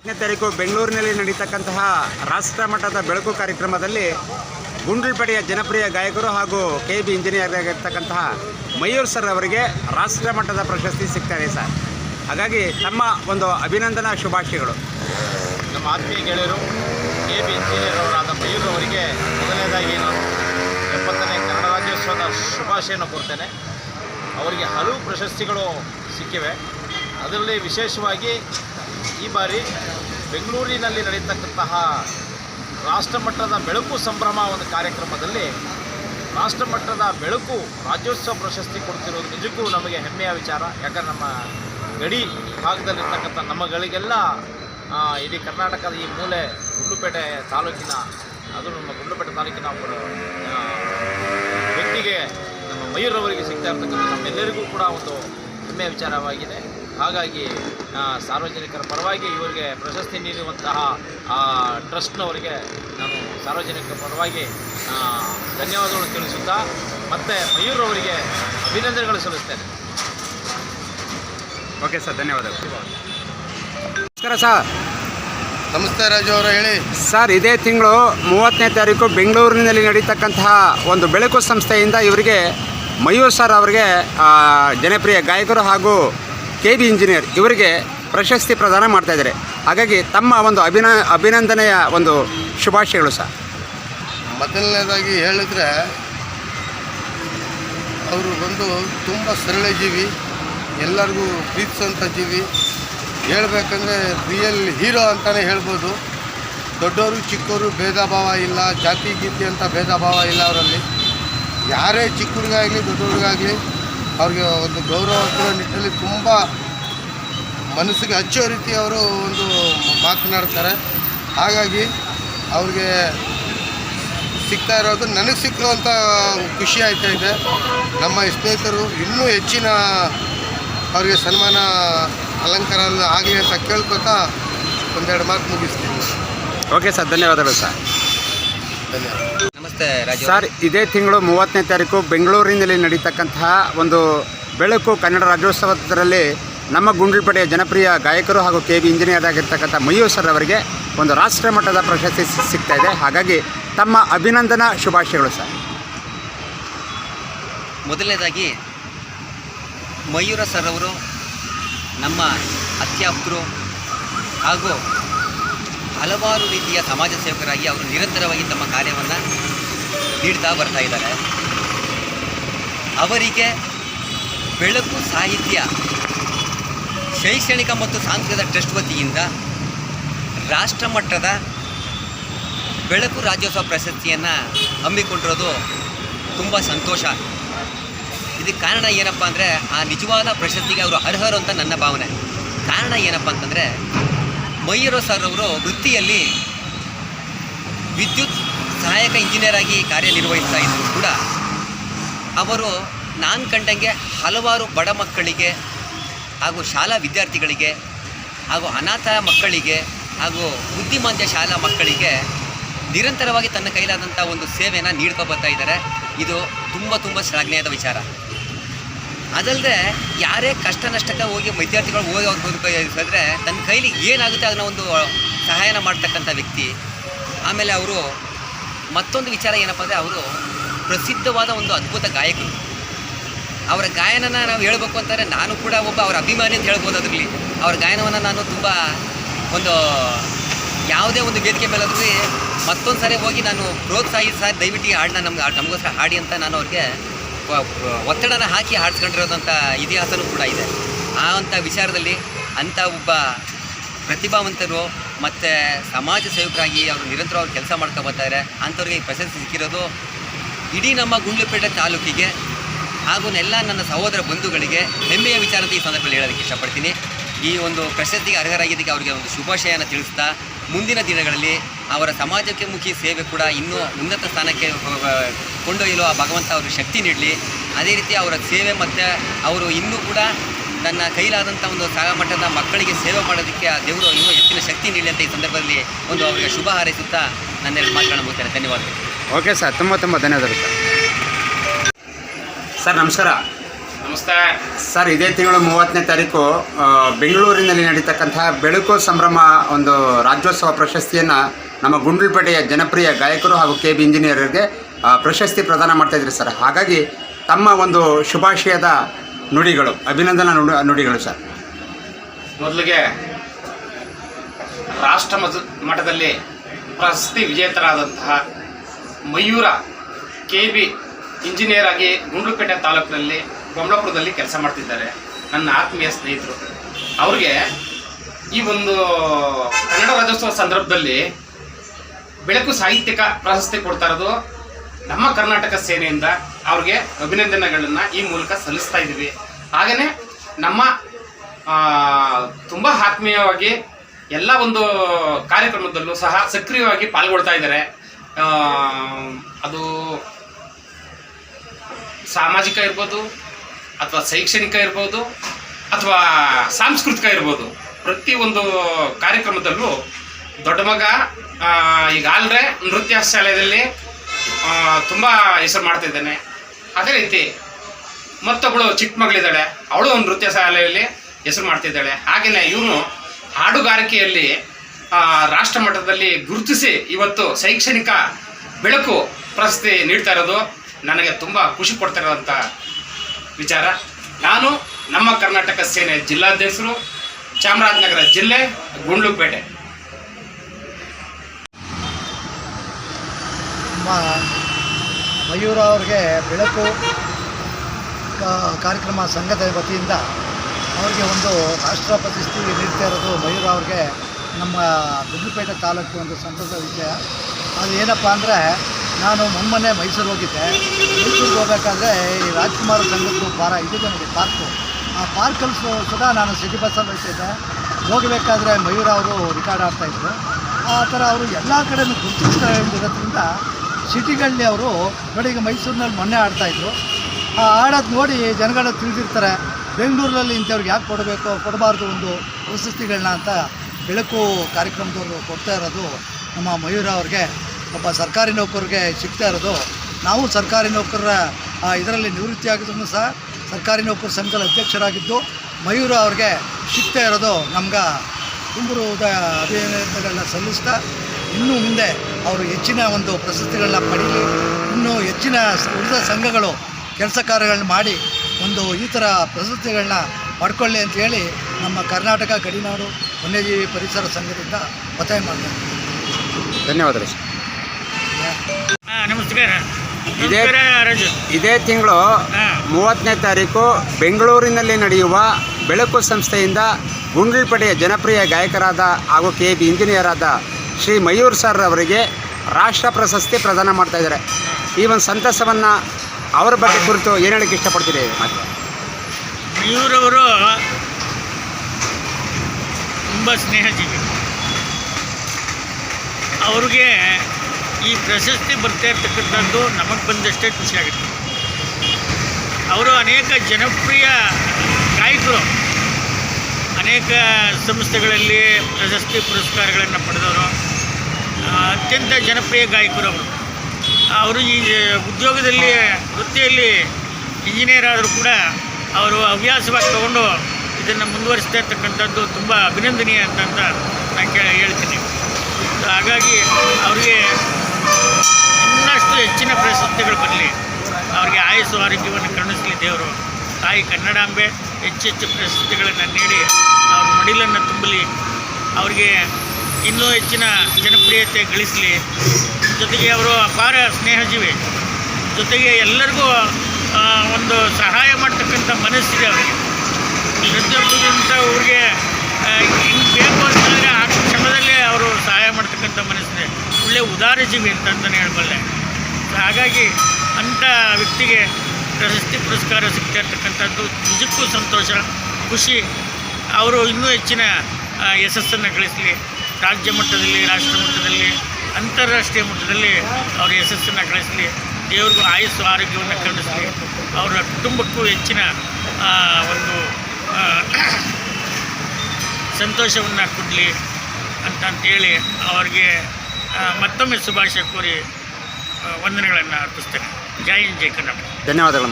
ಹತ್ತನೇ ತಾರೀಕು ಬೆಂಗಳೂರಿನಲ್ಲಿ ನಡೀತಕ್ಕಂತಹ ರಾಷ್ಟ್ರ ಮಟ್ಟದ ಬೆಳಕು ಕಾರ್ಯಕ್ರಮದಲ್ಲಿ ಗುಂಡ್ಲುಪೇಟೆಯ ಜನಪ್ರಿಯ ಗಾಯಕರು ಹಾಗೂ ಕೆ ಬಿ ಇಂಜಿನಿಯರ್ ಆಗಿರ್ತಕ್ಕಂತಹ ಮಯೂರ್ ಸರ್ ಅವರಿಗೆ ರಾಷ್ಟ್ರ ಮಟ್ಟದ ಪ್ರಶಸ್ತಿ ಸಿಗ್ತಾ ಇದೆ ಸರ್. ಹಾಗಾಗಿ ತಮ್ಮ ಒಂದು ಅಭಿನಂದನಾ ಶುಭಾಶಯಗಳು. ನಮ್ಮ ಆತ್ಮೀಯ ಗೆಳೆಯರು ಕೆ ಬಿ ಇಂಜಿನಿಯರ್ ಅವರಾದ ಮಯೂರ್ ಅವರಿಗೆ ಮೊದಲನೇದಾಗಿ ನಾನು ಎಪ್ಪತ್ತನೇ ಕನ್ನಡ ರಾಜ್ಯೋತ್ಸವದ ಶುಭಾಶಯನ ಕೋರ್ತೇನೆ. ಅವರಿಗೆ ಹಲವು ಪ್ರಶಸ್ತಿಗಳು ಸಿಕ್ಕಿವೆ. ಅದರಲ್ಲಿ ವಿಶೇಷವಾಗಿ ಈ ಬಾರಿ ಬೆಂಗಳೂರಿನಲ್ಲಿ ನಡೀತಕ್ಕಂತಹ ರಾಷ್ಟ್ರಮಟ್ಟದ ಬೆಳಕು ಸಂಭ್ರಮ ಒಂದು ಕಾರ್ಯಕ್ರಮದಲ್ಲಿ ರಾಷ್ಟ್ರಮಟ್ಟದ ಬೆಳಕು ರಾಜ್ಯೋತ್ಸವ ಪ್ರಶಸ್ತಿ ಕೊಡ್ತಿರೋದು ನಿಜಕ್ಕೂ ನಮಗೆ ಹೆಮ್ಮೆಯ ವಿಚಾರ. ಯಾಕಂದ್ರೆ ನಮ್ಮ ಗಡಿ ಭಾಗದಲ್ಲಿರ್ತಕ್ಕಂಥ ನಮ್ಮಗಳಿಗೆಲ್ಲ ಇಡೀ ಕರ್ನಾಟಕದ ಈ ಮೂಲೆ ಗುಂಡ್ಲುಪೇಟೆ ತಾಲೂಕಿನ, ಅದು ನಮ್ಮ ಗುಂಡ್ಲುಪೇಟೆ ತಾಲೂಕಿನ ಒಬ್ಬರು ವ್ಯಕ್ತಿಗೆ ನಮ್ಮ ಮಯೂರವರಿಗೆ ಸಿಗ್ತಾ ಇರ್ತಕ್ಕಂಥ ನಮ್ಮೆಲ್ಲರಿಗೂ ಕೂಡ ಒಂದು ಹೆಮ್ಮೆಯ ವಿಚಾರವಾಗಿದೆ. ಹಾಗಾಗಿ ಆ, ಸಾರ್ವಜನಿಕರ ಪರವಾಗಿ ಇವರಿಗೆ ಪ್ರಶಸ್ತಿ ನೀಡುವಂತಹ ಆ ಟ್ರಸ್ಟ್ನವರಿಗೆ ನಾನು ಸಾರ್ವಜನಿಕರ ಪರವಾಗಿ ಆ, ಧನ್ಯವಾದಗಳು ತಿಳಿಸುತ್ತಾ ಮತ್ತು ಮಯೂರ್ ಅವರಿಗೆ ಅಭಿನಂದನೆಗಳು ಸಲ್ಲಿಸ್ತೇನೆ. ಓಕೆ ಸರ್ ಧನ್ಯವಾದಗಳು. ನಮಸ್ಕಾರ ಸರ್. ನಮಸ್ತೆ ರಾಜು ಅವರು ಹೇಳಿ. ಸರ್ ಇದೇ ತಿಂಗಳು ಮೂವತ್ತನೇ ತಾರೀಕು ಬೆಂಗಳೂರಿನಲ್ಲಿ ನಡೀತಕ್ಕಂತಹ ಒಂದು ಬೆಳಕು ಸಂಸ್ಥೆಯಿಂದ ಇವರಿಗೆ ಮಯೂರ್ ಸರ್ ಅವರಿಗೆ ಆ, ಜನಪ್ರಿಯ ಗಾಯಕರು ಹಾಗೂ ಕೆ ಬಿ ಇಂಜಿನಿಯರ್ ಇವರಿಗೆ ಪ್ರಶಸ್ತಿ ಪ್ರದಾನ ಮಾಡ್ತಾ ಇದ್ದಾರೆ. ಹಾಗಾಗಿ ತಮ್ಮ ಒಂದು ಅಭಿನ, ಅಭಿನಂದನೆಯ ಒಂದು ಶುಭಾಶಯಗಳು ಸರ್. ಮೊದಲನೇದಾಗಿ ಹೇಳಿದ್ರೆ, ಅವರು ಬಂದು ತುಂಬ ಸರಳ ಜೀವಿ, ಎಲ್ಲರಿಗೂ ಪ್ರೀತಿಸೋಂಥ ಜೀವಿ. ಹೇಳಬೇಕಂದ್ರೆ ರಿಯಲ್ ಹೀರೋ ಅಂತಲೇ ಹೇಳ್ಬೋದು. ದೊಡ್ಡವರು ಚಿಕ್ಕವರು ಭೇದ ಭಾವ ಇಲ್ಲ, ಜಾತಿ, ಗೀತಿ ಅಂತ ಭೇದ ಭಾವ ಇಲ್ಲ ಅವರಲ್ಲಿ. ಯಾರೇ ಚಿಕ್ಕ ಹುಡುಗಾಗಲಿ ಅವ್ರಿಗೆ ಒಂದು ಗೌರವ ಕೊಡೋ ನಿಟ್ಟಿನಲ್ಲಿ ತುಂಬ ಮನಸ್ಸಿಗೆ ಹಚ್ಚೋ ರೀತಿ ಅವರು ಒಂದು ಮಾತನಾಡ್ತಾರೆ. ಹಾಗಾಗಿ ಅವ್ರಿಗೆ ಸಿಗ್ತಾ ಇರೋದು ನನಗೆ ಸಿಕ್ಕಿರುವಂಥ ಖುಷಿ ಆಯ್ತಾ ಇದೆ. ನಮ್ಮ ಸ್ನೇಹಿತರು ಇನ್ನೂ ಹೆಚ್ಚಿನ ಅವರಿಗೆ ಸನ್ಮಾನ ಅಲಂಕಾರ ಆಗಲಿ ಅಂತ ಕೇಳ್ಕೊತಾ ಒಂದೆರಡು ಮಾತು ಮುಗಿಸ್ತೀನಿ. ಓಕೆ ಸರ್ ಧನ್ಯವಾದಗಳು ಸರ್ ಧನ್ಯವಾದ. ನಮಸ್ತೆ ರಾಜು ಸರ್ ಇದೇ ತಿಂಗಳು ಮೂವತ್ತನೇ ತಾರೀಕು ಬೆಂಗಳೂರಿನಲ್ಲಿ ನಡೀತಕ್ಕಂತಹ ಒಂದು ಬೆಳಕು ಕನ್ನಡ ರಾಜ್ಯೋತ್ಸವದಲ್ಲಿ ನಮ್ಮ ಗುಂಡ್ಲುಪೇಟೆಯ ಜನಪ್ರಿಯ ಗಾಯಕರು ಹಾಗೂ ಕೆ ಬಿ ಇಂಜಿನಿಯರ್ ಆಗಿರ್ತಕ್ಕಂಥ ಮಯೂರ್ ಸರ್ ಅವರಿಗೆ ಒಂದು ರಾಷ್ಟ್ರ ಮಟ್ಟದ ಪ್ರಶಸ್ತಿ ಸಿಗ್ತಾ ಇದೆ. ಹಾಗಾಗಿ ತಮ್ಮ ಅಭಿನಂದನಾ ಶುಭಾಶಯಗಳು ಸರ್. ಮೊದಲನೇದಾಗಿ ಮಯೂರ ಸರ್ ಅವರು ನಮ್ಮ ಅತ್ಯಾಪ್ತರು ಹಾಗೂ ಹಲವಾರು ರೀತಿಯ ಸಮಾಜ ಸೇವಕರಾಗಿ ಅವರು ನಿರಂತರವಾಗಿ ತಮ್ಮ ಕಾರ್ಯವನ್ನು ನೀಡ್ತಾ ಬರ್ತಾ ಇದ್ದಾರೆ. ಅವರಿಗೆ ಬೆಳಕು ಸಾಹಿತ್ಯ, ಶೈಕ್ಷಣಿಕ ಮತ್ತು ಸಾಂಸ್ಕೃತಿಕ ಟ್ರಸ್ಟ್ ವತಿಯಿಂದ ರಾಷ್ಟ್ರಮಟ್ಟದ ಬೆಳಕು ರಾಜ್ಯೋತ್ಸವ ಪ್ರಶಸ್ತಿಯನ್ನು ಹಮ್ಮಿಕೊಂಡಿರೋದು ತುಂಬ ಸಂತೋಷ. ಇದಕ್ಕೆ ಕಾರಣ ಏನಪ್ಪ ಅಂದರೆ ಆ ನಿಜವಾದ ಪ್ರಶಸ್ತಿಗೆ ಅವರು ಅರ್ಹರು ಅಂತ ನನ್ನ ಭಾವನೆ. ಕಾರಣ ಏನಪ್ಪ ಅಂತಂದರೆ ಮಯೂರ ಸರ್ ಅವರು ವೃತ್ತಿಯಲ್ಲಿ ವಿದ್ಯುತ್ ಸಹಾಯಕ ಇಂಜಿನಿಯರ್ ಆಗಿ ಕಾರ್ಯನಿರ್ವಹಿಸ್ತಾ ಇದ್ದರೂ ಕೂಡ ಅವರು ನಾನು ಕಂಡಂಗೆ ಹಲವಾರು ಬಡ ಮಕ್ಕಳಿಗೆ ಹಾಗೂ ಶಾಲಾ ವಿದ್ಯಾರ್ಥಿಗಳಿಗೆ ಹಾಗೂ ಅನಾಥ ಮಕ್ಕಳಿಗೆ ಹಾಗೂ ಬುದ್ಧಿಮಾಂದ್ಯ ಶಾಲಾ ಮಕ್ಕಳಿಗೆ ನಿರಂತರವಾಗಿ ತನ್ನ ಕೈಲಾದಂಥ ಒಂದು ಸೇವೆಯನ್ನು ನೀಡ್ಕೊ ಬರ್ತಾ ಇದ್ದಾರೆ. ಇದು ತುಂಬ ತುಂಬ ಶ್ಲಾಘನೀಯದ ವಿಚಾರ. ಅದಲ್ಲದೆ ಯಾರೇ ಕಷ್ಟ ನಷ್ಟಕ್ಕೆ ಹೋಗಿ ವಿದ್ಯಾರ್ಥಿಗಳು ಹೋಗಿ ಬದುಕಿದ್ರೆ ತನ್ನ ಕೈಲಿ ಏನಾಗುತ್ತೆ ಅದನ್ನ ಒಂದು ಸಹಾಯನ ಮಾಡ್ತಕ್ಕಂಥ ವ್ಯಕ್ತಿ. ಆಮೇಲೆ ಅವರು ಮತ್ತೊಂದು ವಿಚಾರ ಏನಪ್ಪ ಅಂದರೆ ಅವರು ಪ್ರಸಿದ್ಧವಾದ ಒಂದು ಅದ್ಭುತ ಗಾಯಕರು. ಅವರ ಗಾಯನನ ನಾವು ಹೇಳಬೇಕು ಅಂತಂದರೆ ನಾನು ಕೂಡ ಒಬ್ಬ ಅವರ ಅಭಿಮಾನಿ ಅಂತ ಹೇಳ್ಬೋದು ಅದರಲ್ಲಿ. ಅವರ ಗಾಯನವನ್ನು ನಾನು ತುಂಬ ಒಂದು ಯಾವುದೇ ಒಂದು ವೇದಿಕೆ ಮೇಲಾದ್ರೂ ಮತ್ತೊಂದು ಸಾರಿ ಹೋಗಿ ನಾನು ಪ್ರೋತ್ಸಾಹಿಸಿ ಸರ್ ದಯವಿಟ್ಟು ಹಾಡನ್ನ ನಮ್ಗೆ, ನಮಗೋಸ್ಕರ ಹಾಡಿ ಅಂತ ನಾನು ಅವ್ರಿಗೆ ಒತ್ತಡನ ಹಾಕಿ ಹಾಡ್ಸ್ಕೊಂಡಿರೋದಂಥ ಇತಿಹಾಸನೂ ಕೂಡ ಇದೆ. ಆ ಅಂಥ ವಿಚಾರದಲ್ಲಿ ಅಂಥ ಒಬ್ಬ ಪ್ರತಿಭಾವಂತರು ಮತ್ತು ಸಮಾಜ ಸೇವಕರಾಗಿ ಅವರು ನಿರಂತರ ಅವ್ರು ಕೆಲಸ ಮಾಡ್ತಾ ಬರ್ತಾರೆ, ಅಂಥವ್ರಿಗೆ ಈ ಪ್ರಶಸ್ತಿ ಸಿಕ್ಕಿರೋದು ಇಡೀ ನಮ್ಮ ಗುಂಡ್ಲುಪೇಟೆ ತಾಲೂಕಿಗೆ ಹಾಗೂ ಎಲ್ಲ ನನ್ನ ಸಹೋದರ ಬಂಧುಗಳಿಗೆ ಹೆಮ್ಮೆಯ ವಿಚಾರ ಈ ಸಂದರ್ಭದಲ್ಲಿ ಹೇಳೋದಕ್ಕೆ ಇಷ್ಟಪಡ್ತೀನಿ. ಈ ಒಂದು ಪ್ರಶಸ್ತಿಗೆ ಅರ್ಹರಾಗಿದ್ದಕ್ಕೆ ಅವರಿಗೆ ಒಂದು ಶುಭಾಶಯನ ತಿಳಿಸ್ತಾ, ಮುಂದಿನ ದಿನಗಳಲ್ಲಿ ಅವರ ಸಮಾಜಕ್ಕೆ ಮುಖಿ ಸೇವೆ ಕೂಡ ಇನ್ನೂ ಉನ್ನತ ಸ್ಥಾನಕ್ಕೆ ಕೊಂಡೊಯ್ಯಲು ಆ ಭಗವಂತ ಅವರು ಶಕ್ತಿ ನೀಡಲಿ. ಅದೇ ರೀತಿ ಅವರ ಸೇವೆ ಮತ್ತು ಅವರು ಇನ್ನೂ ಕೂಡ ತನ್ನ ಕೈಲಾದಂಥ ಒಂದು ಮಟ್ಟದ ಮಕ್ಕಳಿಗೆ ಸೇವೆ ಮಾಡೋದಕ್ಕೆ ಆ ದೇವರು ಇನ್ನೂ ಹೆಚ್ಚಿನ ಶಕ್ತಿ ನೀಡಲಿ ಅಂತ ಈ ಸಂದರ್ಭದಲ್ಲಿ ಒಂದು ಅವರಿಗೆ ಶುಭ ಹಾರೈಸುತ್ತಾ ನನ್ನೆರಡು ಮಾತುಗಳನ್ನು ಮುಗಿಸ್ತೇನೆ. ಧನ್ಯವಾದಗಳು. ಓಕೆ ಸರ್ ತುಂಬ ತುಂಬ ಧನ್ಯವಾದಗಳು ಸರ್. ಸರ್ ನಮಸ್ಕಾರ. ನಮಸ್ತೆ. ಸರ್ ಇದೇ ತಿಂಗಳು ಮೂವತ್ತನೇ ತಾರೀಕು ಬೆಂಗಳೂರಿನಲ್ಲಿ ನಡೀತಕ್ಕಂತಹ ಬೆಳಕು ಸಂಭ್ರಮ ಒಂದು ರಾಜ್ಯೋತ್ಸವ ಪ್ರಶಸ್ತಿಯನ್ನು ನಮ್ಮ ಗುಂಡ್ಲುಪೇಟೆಯ ಜನಪ್ರಿಯ ಗಾಯಕರು ಹಾಗೂ ಕೆ ಬಿ ಇಂಜಿನಿಯರ್ಗೆ ಪ್ರಶಸ್ತಿ ಪ್ರದಾನ ಮಾಡ್ತಾಯಿದ್ರಿ ಸರ್. ಹಾಗಾಗಿ ತಮ್ಮ ಒಂದು ಶುಭಾಶಯದ ನುಡಿಗಳು. ಅಭಿನಂದನಾ ನುಡಿ ನುಡಿಗಳು, ಸರ್. ಮೊದಲಿಗೆ ರಾಷ್ಟ್ರ ಮಟ್ಟದಲ್ಲಿ ಪ್ರಶಸ್ತಿ ವಿಜೇತರಾದಂತಹ ಮಯೂರ ಕೆ ಬಿ ಇಂಜಿನಿಯರ್ ಆಗಿ ಗುಂಡ್ಲುಪೇಟೆ ತಾಲೂಕಿನಲ್ಲಿ ಬೊಮ್ಮಳಪುರದಲ್ಲಿ ಕೆಲಸ ಮಾಡ್ತಿದ್ದಾರೆ. ನನ್ನ ಆತ್ಮೀಯ ಸ್ನೇಹಿತರು. ಅವ್ರಿಗೆ ಈ ಒಂದು ಕನ್ನಡ ರಾಜ್ಯೋತ್ಸವ ಸಂದರ್ಭದಲ್ಲಿ ಬೆಳಕು ಸಾಹಿತ್ಯಕ ಪ್ರಶಸ್ತಿ ಕೊಡ್ತಾ ಇರೋದು. ನಮ್ಮ ಕರ್ನಾಟಕ ಸೇನೆಯಿಂದ ಅವ್ರಿಗೆ ಅಭಿನಂದನೆಗಳನ್ನು ಈ ಮೂಲಕ ಸಲ್ಲಿಸ್ತಾ ಇದ್ದೀವಿ. ಹಾಗೆಯೇ ನಮ್ಮ ತುಂಬ ಆತ್ಮೀಯವಾಗಿ ಎಲ್ಲ ಒಂದು ಕಾರ್ಯಕ್ರಮದಲ್ಲೂ ಸಹ ಸಕ್ರಿಯವಾಗಿ ಪಾಲ್ಗೊಳ್ತಾ ಇದ್ದಾರೆ. ಅದು ಸಾಮಾಜಿಕ ಇರ್ಬೋದು ಅಥವಾ ಶೈಕ್ಷಣಿಕ ಇರ್ಬೋದು ಅಥವಾ ಸಾಂಸ್ಕೃತಿಕ ಇರ್ಬೋದು ಒಂದು ಕಾರ್ಯಕ್ರಮದಲ್ಲೂ ದೊಡ್ಡ ಮಗ ಈಗ ಆಲ್ರೆ ನೃತ್ಯ ಶಾಲೆಯಲ್ಲಿ ತುಂಬ ಹೆಸರು ಮಾಡ್ತಿದ್ದೇನೆ ಅದೇ ರೀತಿ ಮತ್ತೊಬ್ಬಳು ಚಿಕ್ಕ ಮಗಳಿದ್ದಾಳೆ. ಅವಳು ಒಂದು ನೃತ್ಯ ಶಾಲೆಯಲ್ಲಿ ಹೆಸರು ಮಾಡ್ತಿದ್ದಾಳೆ ಹಾಗೆಯೇ ಇವನು ಹಾಡುಗಾರಿಕೆಯಲ್ಲಿ ರಾಷ್ಟ್ರ ಮಟ್ಟದಲ್ಲಿ ಗುರುತಿಸಿ ಇವತ್ತು ಶೈಕ್ಷಣಿಕ ಬೆಳಕು ಪ್ರಶಸ್ತಿ ನೀಡ್ತಾ ಇರೋದು ನನಗೆ ತುಂಬ ಖುಷಿ ಕೊಡ್ತಾ ಇರೋಂಥ ವಿಚಾರ. ನಾನು ನಮ್ಮ ಕರ್ನಾಟಕ ಸೇನೆ ಜಿಲ್ಲಾಧ್ಯಕ್ಷರು, ಚಾಮರಾಜನಗರ ಜಿಲ್ಲೆ ಗುಂಡ್ಲುಪೇಟೆ ಮಯೂರ ಅವ್ರಿಗೆ ಬೆಳಕು ಕಾರ್ಯಕ್ರಮ ಸಂಘದ ವತಿಯಿಂದ ಅವ್ರಿಗೆ ಒಂದು ರಾಷ್ಟ್ರ ಪ್ರಶಸ್ತಿ ನೀಡ್ತಾ ಇರೋದು ಮಯೂರ ಅವ್ರಿಗೆ ನಮ್ಮ ಗುಡ್ಲುಪೇಟೆ ತಾಲೂಕು ಒಂದು ಸಂತಸದ ವಿಷಯ. ಅದು ಏನಪ್ಪ ಅಂದರೆ, ನಾನು ಮೊನ್ನೆ ಮೈಸೂರು ಹೋಗಿದ್ದೆ. ಮೈಸೂರಿಗೆ ಹೋಗ್ಬೇಕಾದ್ರೆ ಈ ರಾಜ್ಕುಮಾರ್ ಸಂಘದ್ದು ಪಾರ ಇದಿದೆ ನನಗೆ ಪಾರ್ಕು. ಆ ಪಾರ್ಕಲ್ಲಿ ಸುದ ನಾನು ಸಿಟಿ ಬಸ್ಸಲ್ಲಿ ಹೋಗ್ತಿದ್ದೆ. ಹೋಗಬೇಕಾದ್ರೆ ಮಯೂರ ಅವರು ರಿಕಾರ್ಡ್ ಆಗ್ತಾಯಿದ್ರು ಆ ಥರ ಅವರು ಎಲ್ಲ ಕಡೆನೂ ಗುರುತಿಸ್ತಾ ಇರೋದ್ರಿಂದ ಸಿಟಿಗಳಲ್ಲಿ ಅವರು, ನೋಡಿ ಈಗ ಮೈಸೂರಿನಲ್ಲಿ ಮೊನ್ನೆ ಆಡ್ತಾಯಿದ್ರು ಆ ಆಡೋದು ನೋಡಿ ಜನಗಳು ತಿಳಿದಿರ್ತಾರೆ ಬೆಂಗಳೂರಲ್ಲಿ ಇಂಥವ್ರಿಗೆ ಯಾಕೆ ಕೊಡಬೇಕು, ಕೊಡಬಾರ್ದು ಒಂದು ಪ್ರಶಸ್ತಿಗಳನ್ನ ಅಂತ ಬೆಳಕು ಕಾರ್ಯಕ್ರಮದವರು ಕೊಡ್ತಾ ಇರೋದು ನಮ್ಮ ಮಯೂರ ಅವ್ರಿಗೆ. ಒಬ್ಬ ಸರ್ಕಾರಿ ನೌಕರಿಗೆ ಸಿಗ್ತಾ ಇರೋದು. ನಾವು ಸರ್ಕಾರಿ ನೌಕರರ ಇದರಲ್ಲಿ ನಿವೃತ್ತಿ ಆಗಿದ್ರು ಸಹ ಸರ್ಕಾರಿ ನೌಕರ ಸಂಘದ ಅಧ್ಯಕ್ಷರಾಗಿದ್ದು ಮಯೂರ ಅವ್ರಿಗೆ ಸಿಗ್ತಾ ಇರೋದು ನಮ್ಗೆ. ತುಂಬ ಅಭಿನಂದನೆಗಳನ್ನ ಸಲ್ಲಿಸ್ತಾ ಇನ್ನು ಮುಂದೆ ಅವರು ಹೆಚ್ಚಿನ ಒಂದು ಪ್ರಶಸ್ತಿಗಳನ್ನ ಪಡೀಲಿ. ಇನ್ನೂ ಹೆಚ್ಚಿನ ಉಳಿದ ಸಂಘಗಳು ಕೆಲಸ ಕಾರ್ಯಗಳನ್ನ ಮಾಡಿ ಒಂದು ಈ ಥರ ಪ್ರಶಸ್ತಿಗಳನ್ನ ಪಡ್ಕೊಳ್ಳಿ ಅಂತ ಹೇಳಿ ನಮ್ಮ ಕರ್ನಾಟಕ ಗಡಿನಾಡು ವನ್ಯಜೀವಿ ಪರಿಸರ ಸಂಘದಿಂದ ಒತ್ತಾಯ ಮಾಡ್ತಾರೆ ಧನ್ಯವಾದಗಳು ಸರ್. ನಮಸ್ಕಾರ ಇದೇ ಇದೇ ತಿಂಗಳು ಮೂವತ್ತನೇ ತಾರೀಕು ಬೆಂಗಳೂರಿನಲ್ಲಿ ನಡೆಯುವ ಬೆಳಕು ಸಂಸ್ಥೆಯಿಂದ ಗುಂಡ್ಲಿಪಡೆಯ ಜನಪ್ರಿಯ ಗಾಯಕರಾದ ಹಾಗೂ ಕೆ ಬಿ ಇಂಜಿನಿಯರ್ ಆದ ಶ್ರೀ ಮಯೂರ್ ಸರ್ ಅವರಿಗೆ ರಾಷ್ಟ್ರ ಪ್ರಶಸ್ತಿ ಪ್ರದಾನ ಮಾಡ್ತಾ ಇದ್ದಾರೆ. ಈ ಒಂದು ಸಂತಸವನ್ನು ಅವರ ಬಗ್ಗೆ ಕುರಿತು ಏನು ಹೇಳಕ್ಕೆ ಇಷ್ಟಪಡ್ತೀರಿ? ಮಯೂರ್ ಮಯೂರವರು ತುಂಬ ಸ್ನೇಹಜೀವಿ. ಅವ್ರಿಗೆ ಈ ಪ್ರಶಸ್ತಿ ಬರ್ತಾ ಇರ್ತಕ್ಕಂಥದ್ದು ನಮಗೆ ಬಂದಷ್ಟೇ ಖುಷಿಯಾಗುತ್ತೆ ಅವರು ಅನೇಕ ಜನಪ್ರಿಯ ಗಾಯಕರು. ಅನೇಕ ಸಂಸ್ಥೆಗಳಲ್ಲಿ ಪ್ರಶಸ್ತಿ ಪುರಸ್ಕಾರಗಳನ್ನು ಪಡೆದವರು. ಅತ್ಯಂತ ಜನಪ್ರಿಯ ಗಾಯಕರು ಅವರು ಅವರು ಈ ಉದ್ಯೋಗದಲ್ಲಿ ವೃತ್ತಿಯಲ್ಲಿ ಇಂಜಿನಿಯರ್ ಆದರೂ ಕೂಡ ಅವರು ಹವ್ಯಾಸವಾಗಿ ತಗೊಂಡು ಇದನ್ನು ಮುಂದುವರಿಸ್ತಾ ಇರ್ತಕ್ಕಂಥದ್ದು ತುಂಬ ಅಭಿನಂದನೀಯ ಅಂತ ಅಂತ ನಾನು ಕೇ ಹೇಳ್ತೀನಿ. ಹಾಗಾಗಿ ಅವರಿಗೆ ಇನ್ನಷ್ಟು ಹೆಚ್ಚಿನ ಪ್ರಶಸ್ತಿಗಳು ಬರಲಿ. ಅವರಿಗೆ ಆಯಸ್ಸು ಆರೋಗ್ಯವನ್ನು ಕರುಣಿಸಲಿ ದೇವರು. ತಾಯಿ ಕನ್ನಡಾಂಬೆ ಹೆಚ್ಚೆಚ್ಚು ಪ್ರಶಸ್ತಿಗಳನ್ನು ನೀಡಿ ಅವ್ರ ಮಡಿಲನ್ನು ತುಂಬಲಿ. ಅವರಿಗೆ ಇನ್ನೂ ಹೆಚ್ಚಿನ ಜನಪ್ರಿಯತೆ ಗಳಿಸಲಿ. ಜೊತೆಗೆ ಅವರು ಅಪಾರ ಸ್ನೇಹಜೀವಿ. ಜೊತೆಗೆ ಎಲ್ಲರಿಗೂ ಒಂದು ಸಹಾಯ ಮಾಡ್ತಕ್ಕಂಥ ಮನಸ್ಸಿದೆ ಅವರಿಗೆ. ಪ್ರತಿಯೊಬ್ಬರಿಗಿಂತ ಅವ್ರಿಗೆ ಹಿಂಗೆ ಬೇಕು ಅಂತಂದರೆ ಆ ಕ್ಷಣದಲ್ಲೇ ಅವರು ಸಹಾಯ ಮಾಡ್ತಕ್ಕಂಥ ಮನಸ್ಸಿದೆ. ಒಳ್ಳೆಯ ಉದಾರ ಜೀವಿ ಅಂತ ಅಂತಲೇ ಹೇಳಬಲ್ಲೆ. ಹಾಗಾಗಿ ಅಂಥ ವ್ಯಕ್ತಿಗೆ ಪ್ರಶಸ್ತಿ ಪುರಸ್ಕಾರ ಸಿಗ್ತಾ ಇರ್ತಕ್ಕಂಥದ್ದು ನಿಜಕ್ಕೂ ಸಂತೋಷ, ಖುಷಿ. ಅವರು ಇನ್ನೂ ಹೆಚ್ಚಿನ ಯಶಸ್ಸನ್ನು ಗಳಿಸಲಿ. ರಾಜ್ಯ ಮಟ್ಟದಲ್ಲಿ, ರಾಷ್ಟ್ರ ಮಟ್ಟದಲ್ಲಿ, ಅಂತಾರಾಷ್ಟ್ರೀಯ ಮಟ್ಟದಲ್ಲಿ ಅವರ ಯಶಸ್ಸನ್ನು ಗಳಿಸಲಿ ದೇವ್ರಿಗೂ ಆಯುಸ್ಸು, ಆರೋಗ್ಯವನ್ನು ಕರುಣಿಸಲಿ ಅವರ ಕುಟುಂಬಕ್ಕೂ ಹೆಚ್ಚಿನ ಒಂದು ಸಂತೋಷವನ್ನು ಕೊಡಲಿ ಅಂತ ಅಂತೇಳಿ ಅವರಿಗೆ ಮತ್ತೊಮ್ಮೆ ಶುಭಾಶಯ ಕೋರಿ ವಂದನೆಗಳನ್ನು ಅರ್ಪಿಸ್ತೇನೆ. ಜೈ ಹಿಂದ್, ಜೈ ಕರ್ನಾಟಕ ಧನ್ಯವಾದಗಳು